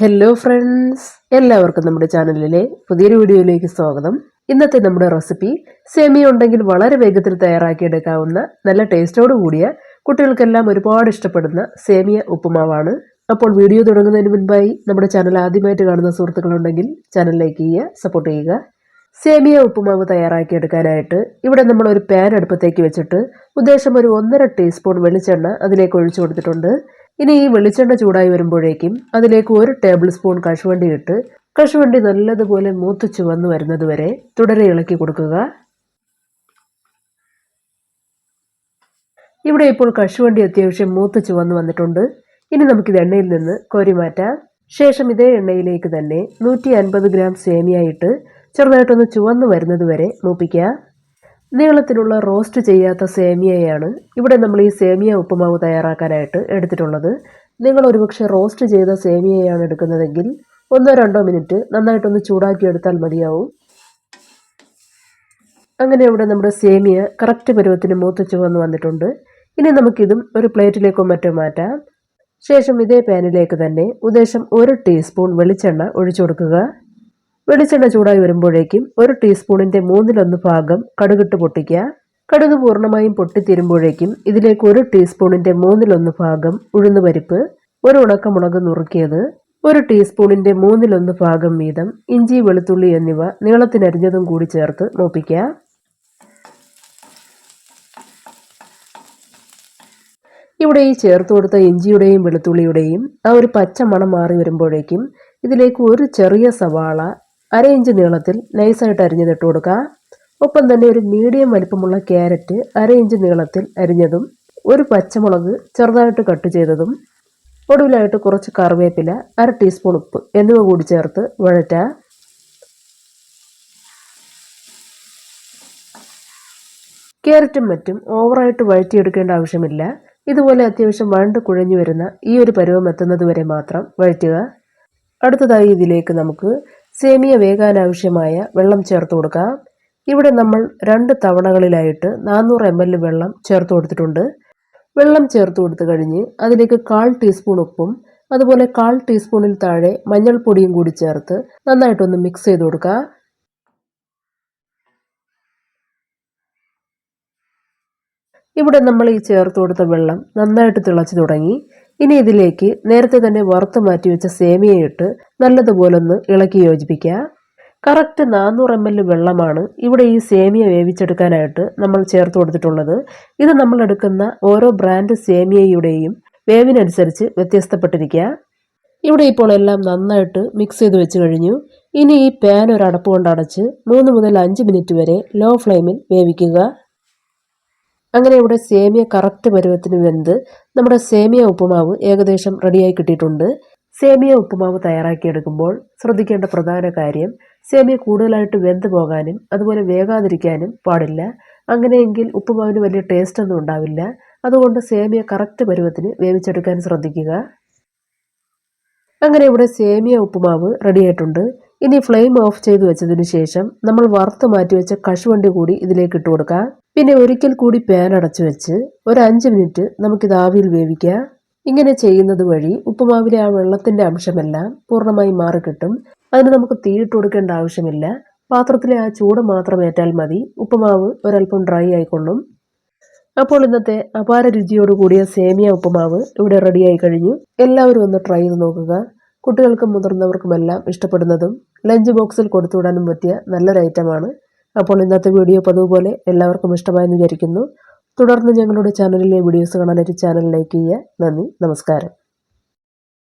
Hello friends എല്ലാവർക്കും നമ്മുടെ ചാനലിലെ പുതിയൊരു വീഡിയോയിലേക്ക് സ്വാഗതം. ഇന്നത്തെ നമ്മുടെ റെസിപ്പി സെമി ഉണ്ടെങ്കിൽ വളരെ വേഗത്തിൽ തയ്യാറാക്കിയെടുക്കാവുന്ന നല്ല ടേസ്റ്റോട് കൂടിയ കുട്ടികൾക്കെല്ലാം ഒരുപാട് ഇഷ്ടപ്പെടുന്ന സേമിയ ഉപ്പുമാവാണ്. അപ്പോൾ വീഡിയോ തുടങ്ങുന്നതിന് മുൻപായി നമ്മുടെ ചാനൽ ആദ്യമായിട്ട് കാണുന്ന സുഹൃത്തുക്കളുണ്ടെങ്കിൽ ചാനൽ ലൈക്ക് ചെയ്യുക സപ്പോർട്ട് ചെയ്യുക. സേമിയ ഉപ്പുമാവ് തയ്യാറാക്കിയെടുക്കാനായിട്ട് ഇവിടെ നമ്മൾ ഒരു പാൻ അടുപ്പത്തേക്ക് വെച്ചിട്ട് ഉദ്ദേശം ഒരു ഒന്നര ടീസ്പൂൺ വെളിച്ചെണ്ണ അതിലേക്ക് ഒഴിച്ചു കൊടുത്തിട്ടുണ്ട്. ഇനി ഈ വെളിച്ചെണ്ണ ചൂടായി വരുമ്പോഴേക്കും അതിലേക്ക് ഒരു ടേബിൾ സ്പൂൺ കശുവണ്ടി ഇട്ട് കശുവണ്ടി നല്ലതുപോലെ മൂത്ത് ചുവന്ന് വരുന്നത് വരെ തുടരെ ഇളക്കി കൊടുക്കുക. ഇവിടെ ഇപ്പോൾ കശുവണ്ടി അത്യാവശ്യം മൂത്ത് ചുവന്ന് വന്നിട്ടുണ്ട്. ഇനി നമുക്കിത് എണ്ണയിൽ നിന്ന് കോരി മാറ്റാം. ശേഷം ഇതേ എണ്ണയിലേക്ക് തന്നെ നൂറ്റി അൻപത് ഗ്രാം സേമിയായിട്ട് ചെറുതായിട്ടൊന്ന് ചുവന്നു വരുന്നത് വരെ നീളത്തിലുള്ള റോസ്റ്റ് ചെയ്യാത്ത സേമിയയാണ് ഇവിടെ നമ്മൾ ഈ സേമിയ ഉപ്പുമാവ് തയ്യാറാക്കാനായിട്ട് എടുത്തിട്ടുള്ളത്. നിങ്ങൾ ഒരുപക്ഷെ റോസ്റ്റ് ചെയ്ത സേമിയയാണ് എടുക്കുന്നതെങ്കിൽ ഒന്നോ രണ്ടോ മിനിറ്റ് നന്നായിട്ടൊന്ന് ചൂടാക്കി എടുത്താൽ മതിയാവും. അങ്ങനെ ഇവിടെ നമ്മുടെ സേമിയ കറക്റ്റ് പരുവത്തിന് മൂത്ത് ചുവന്ന് വന്നിട്ടുണ്ട്. ഇനി നമുക്കിതും ഒരു പ്ലേറ്റിലേക്കോ മറ്റോ മാറ്റാം. ശേഷം ഇതേ പാനിലേക്ക് തന്നെ ഉദ്ദേശം ഒരു ടീസ്പൂൺ വെളിച്ചെണ്ണ ഒഴിച്ചു കൊടുക്കുക. വെളിച്ചെണ്ണ ചൂടായി വരുമ്പോഴേക്കും ഒരു ടീസ്പൂണിന്റെ മൂന്നിലൊന്ന് ഭാഗം കടുകിട്ട് പൊട്ടിക്കുക. കടുക് പൂർണമായും പൊട്ടിത്തീരുമ്പോഴേക്കും ഇതിലേക്ക് ഒരു ടീസ്പൂണിന്റെ മൂന്നിലൊന്ന് ഭാഗം ഉഴുന്ന് പരിപ്പ് ഒരു ഉണക്കമുളക് നുറുക്കിയത് ഒരു ടീസ്പൂണിന്റെ മൂന്നിലൊന്ന് ഭാഗം വീതം ഇഞ്ചി വെളുത്തുള്ളി എന്നിവ നീളത്തിനരിഞ്ഞതും കൂടി ചേർത്ത് മൂപ്പിക്കുക. ഇവിടെ ഈ ചേർത്ത് കൊടുത്ത ഇഞ്ചിയുടെയും വെളുത്തുള്ളിയുടെയും ആ ഒരു പച്ച മണം മാറി വരുമ്പോഴേക്കും ഇതിലേക്ക് ഒരു ചെറിയ സവാള അര ഇഞ്ച് നീളത്തിൽ നൈസായിട്ട് അരിഞ്ഞതിട്ട് കൊടുക്കുക. ഒപ്പം തന്നെ ഒരു മീഡിയം വലിപ്പമുള്ള ക്യാരറ്റ് അര ഇഞ്ച് നീളത്തിൽ അരിഞ്ഞതും ഒരു പച്ചമുളക് ചെറുതായിട്ട് കട്ട് ചെയ്തതും ഒടുവിലായിട്ട് കുറച്ച് കറിവേപ്പില അര ടീസ്പൂൺ ഉപ്പ് എന്നിവ കൂടി ചേർത്ത് വഴറ്റ ക്യാരറ്റും മറ്റും ഓവറായിട്ട് വഴറ്റിയെടുക്കേണ്ട ആവശ്യമില്ല. ഇതുപോലെ അത്യാവശ്യം വണ്ട് കുഴഞ്ഞു വരുന്ന ഈ ഒരു പരുവം എത്തുന്നത് വരെ മാത്രം വഴറ്റുക. അടുത്തതായി ഇതിലേക്ക് നമുക്ക് സേമിയ വേകാൻ ആവശ്യമായ വെള്ളം ചേർത്ത് കൊടുക്കാം. ഇവിടെ നമ്മൾ രണ്ട് തവണകളിലായിട്ട് നാനൂറ് എം എൽ വെള്ളം ചേർത്ത് കൊടുത്തിട്ടുണ്ട്. വെള്ളം ചേർത്ത് കൊടുത്തു കഴിഞ്ഞ് അതിലേക്ക് കാൽ ടീസ്പൂൺ ഉപ്പും അതുപോലെ കാൽ ടീസ്പൂണിൽ താഴെ മഞ്ഞൾപ്പൊടിയും കൂടി ചേർത്ത് നന്നായിട്ടൊന്ന് മിക്സ് ചെയ്ത് കൊടുക്കുക ഇവിടെ നമ്മൾ ഈ ചേർത്ത് കൊടുത്ത വെള്ളം നന്നായിട്ട് തിളച്ചു തുടങ്ങി. ഇനി ഇതിലേക്ക് നേരത്തെ തന്നെ വറുത്ത് മാറ്റി വെച്ച സേമിയയിട്ട് നല്ലതുപോലെ ഒന്ന് ഇളക്കി യോജിപ്പിക്കുക. കറക്റ്റ് നാനൂറ് എം എൽ വെള്ളമാണ് ഇവിടെ ഈ സേമിയ വേവിച്ചെടുക്കാനായിട്ട് നമ്മൾ ചേർത്ത് കൊടുത്തിട്ടുള്ളത്. ഇത് നമ്മൾ എടുക്കുന്ന ഓരോ ബ്രാൻഡ് സേമിയയുടെയും വേവിനനുസരിച്ച് വ്യത്യസ്തപ്പെട്ടിരിക്കുക. ഇവിടെ ഇപ്പോൾ എല്ലാം നന്നായിട്ട് മിക്സ് ചെയ്ത് വെച്ച് കഴിഞ്ഞു. ഇനി ഈ പാൻ ഒരു അടപ്പ് കൊണ്ട് അടച്ച് മൂന്ന് മുതൽ അഞ്ച് മിനിറ്റ് വരെ ലോ ഫ്ലെയിമിൽ വേവിക്കുക. അങ്ങനെ ഇവിടെ സേമിയ കറക്റ്റ് പരുവത്തിന് വെന്ത് നമ്മുടെ സേമിയ ഉപ്പുമാവ് ഏകദേശം റെഡിയായി കിട്ടിയിട്ടുണ്ട്. സേമിയ ഉപ്പുമാവ് തയ്യാറാക്കിയെടുക്കുമ്പോൾ ശ്രദ്ധിക്കേണ്ട പ്രധാന കാര്യം സേമിയ കൂടുതലായിട്ട് വെന്ത് പോകാനും അതുപോലെ വേകാതിരിക്കാനും പാടില്ല. അങ്ങനെയെങ്കിൽ ഉപ്പുമാവിന് വലിയ ടേസ്റ്റ് ഒന്നും ഉണ്ടാവില്ല. അതുകൊണ്ട് സേമിയ കറക്റ്റ് പരുവത്തിന് വേവിച്ചെടുക്കാൻ ശ്രദ്ധിക്കുക. അങ്ങനെ ഇവിടെ സേമിയ ഉപ്പുമാവ് റെഡിയായിട്ടുണ്ട് ഇനി ഫ്ലെയിം ഓഫ് ചെയ്ത് വെച്ചതിന് ശേഷം നമ്മൾ വറുത്ത് മാറ്റി വെച്ച കശുവണ്ടി കൂടി ഇതിലേക്ക് ഇട്ട് കൊടുക്കാം. പിന്നെ ഒരിക്കൽ കൂടി പാൻ അടച്ചു വെച്ച് ഒരു അഞ്ച് മിനിറ്റ് നമുക്കിത് ആവിയിൽ വേവിക്കാം ഇങ്ങനെ ചെയ്യുന്നത് വഴി ഉപ്പുമാവിലെ ആ വെള്ളത്തിന്റെ അംശമെല്ലാം പൂർണമായി മാറിക്കിട്ടും അതിന് നമുക്ക് തീയിട്ട് കൊടുക്കേണ്ട ആവശ്യമില്ല. പാത്രത്തിലെ ആ ചൂട് മാത്രം ഏറ്റാൽ മതി. ഉപ്പുമാവ് ഒരല്പം ഡ്രൈ ആയിക്കൊള്ളും. അപ്പോൾ ഇന്നത്തെ അപാര രുചിയോട് കൂടിയ സേമിയ ഉപ്പുമാവ് ഇവിടെ റെഡിയായി കഴിഞ്ഞു. എല്ലാവരും ഒന്ന് ട്രൈ ചെയ്ത് നോക്കുക. കുട്ടികൾക്കും മുതിർന്നവർക്കുമെല്ലാം ഇഷ്ടപ്പെടുന്നതും ലഞ്ച് ബോക്സിൽ കൊടുത്തുവിടാനും പറ്റിയ നല്ലൊരു ഐറ്റമാണ് അപ്പോൾ ഇന്നത്തെ വീഡിയോ പതിവുപോലെ എല്ലാവർക്കും ഇഷ്ടമായെന്ന് വിചാരിക്കുന്നു. തുടർന്ന് ഞങ്ങളുടെ ചാനലിലെ വീഡിയോസ് കാണാനായിട്ട് ചാനൽ ലൈക്ക് ചെയ്യുക. നന്ദി. നമസ്കാരം.